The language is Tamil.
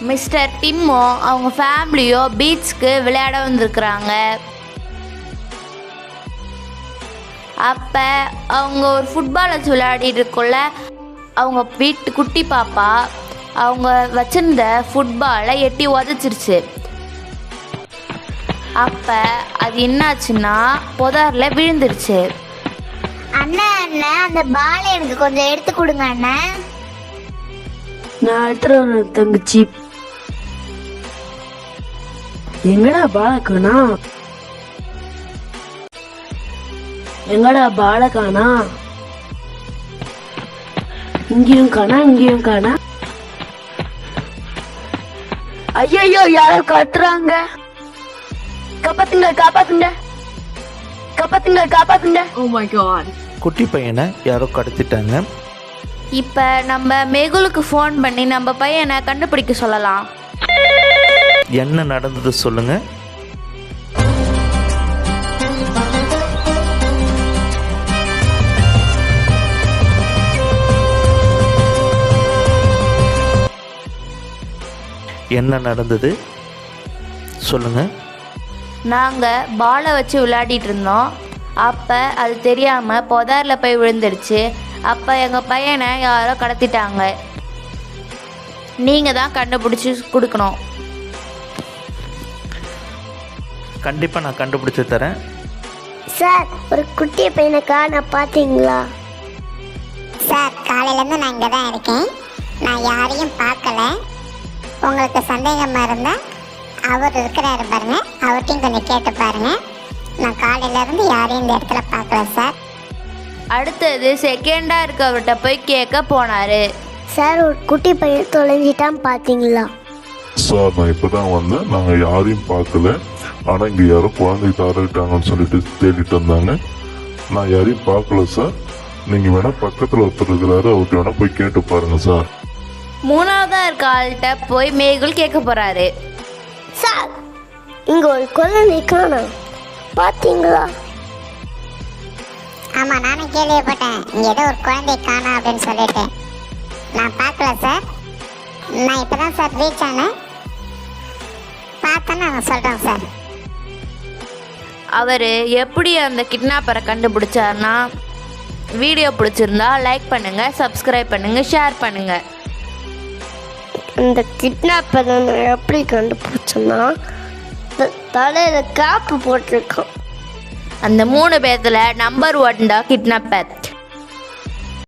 மிஸ்டர் டிம்மோ அவங்க ஃபேமிலியோ பீச்சுக்கு விளையாட வந்திருக்கிறாங்க. அப்போ அவங்க ஒரு ஃபுட்பால் வச்சு விளையாடிட்டு இருக்கக்குள்ள அவங்க வீட்டு குட்டி பாப்பா அவங்க வச்சிருந்த ஃபுட்பாலை எட்டி உதச்சிருச்சு. அப்போ அது என்னாச்சுன்னா புதாரில் விழுந்துருச்சு. அண்ணன் அண்ணன் அந்த பால் எனக்கு கொஞ்சம் எடுத்து கொடுங்க அண்ணன் நான் எடுத்துட்டு வரேன் தங்கச்சி. எங்கடா பாலக்கானா? எங்கடா பாலக்கானா? இங்கேயும் காணா இங்கேயும் காணா. ஐயோ யாரோ கத்துறாங்க. காப்பாத்துங்க காப்பாத்துங்க. காப்பாத்துங்க காப்பாத்துங்க. Oh my god. குட்டி பையனை யாரோ கடத்திட்டாங்க. இப்போ நம்ம மெகுலுக்கு ஃபோன் பண்ணி நம்ம பையனை கண்டுபிடிக்க சொல்லலாம். என்ன நடந்தது சொல்லுங்க. என்ன நடந்தது? சொல்லுங்க. நாங்கள் பாலை வச்சு விளையாடிட்டு இருந்தோம். அப்போ அது தெரியாமல் புதாரில் போய் விழுந்துடுச்சு அப்போ எங்கள் பையனை யாரோ கடத்திட்டாங்க. நீங்கள் தான் கண்டுபிடிச்சி கொடுக்கணும். கண்டிப்பா நான் கண்டுபிடிச்சு தரேன். சார் ஒரு குட்டி பையனை காண பாத்தீங்களா? சார் காலையிலேருந்து நான் இங்கே தான் இருக்கேன். நான் யாரையும் பார்க்கல. உங்களுக்கு சந்தேகமாக இருந்தால் அவர் இருக்கிறாரு பாருங்க. அவர்கிட்டையும் கொஞ்சம் கேட்டு பாருங்க. நான் காலையிலேருந்து யாரையும் இந்த இடத்துல பார்க்கல சார். அடுத்தது செகண்டாக இருக்கவர்கிட்ட போய் கேட்க போனார். சார் ஒரு குட்டி பையன் தொலைஞ்சிட்டான் பாத்தீங்களா? சார் நான் இப்பதான் வந்தேன். நாங்க யாரையும் பார்க்கல. ஆனா இங்க யாரோ குழந்தை தவறிட்டாங்கன்னு சொல்லிட்டு தேடிட்டு வந்தாங்க நான் யாரையும் பார்க்கல சார் நீங்க வேணா பக்கத்துல ஒருத்தர் இருக்கிறாரு அவர்கிட்ட வேணா போய் கேட்டு பாருங்க சார் மூணாவதாக இருக்க ஆள்கிட்ட போய் மேகுல் கேட்க போகிறாரு சார் இங்க ஒரு குழந்தை காணோம் பாத்தீங்களா ஆமாம் நானும் கேள்விப்பட்டேன் இங்கே ஏதோ ஒரு குழந்தை காணோம் அப்படின்னு சொல்லிட்டு நான் பார்க்கல சார் நான் இப்போ தான் சார் ரீச் ஆனேன் பார்த்தேன்னு நான் சொல்கிறேன் சார் அவர் எப்படி அந்த கிட்னாப்பரை கண்டுபிடிச்சாருன்னா வீடியோ பிடிச்சிருந்தா லைக் பண்ணுங்கள் சப்ஸ்கிரைப் பண்ணுங்கள் ஷேர் பண்ணுங்கள் இந்த கிட்னாப்பர் எப்படி கண்டுபிடிச்சேன்னா த- தலையில காப்பு போட்டிருக்கான். அந்த மூணு பேர்த்தில் நம்பர் ஒன் தான் கிட்னாப்பர்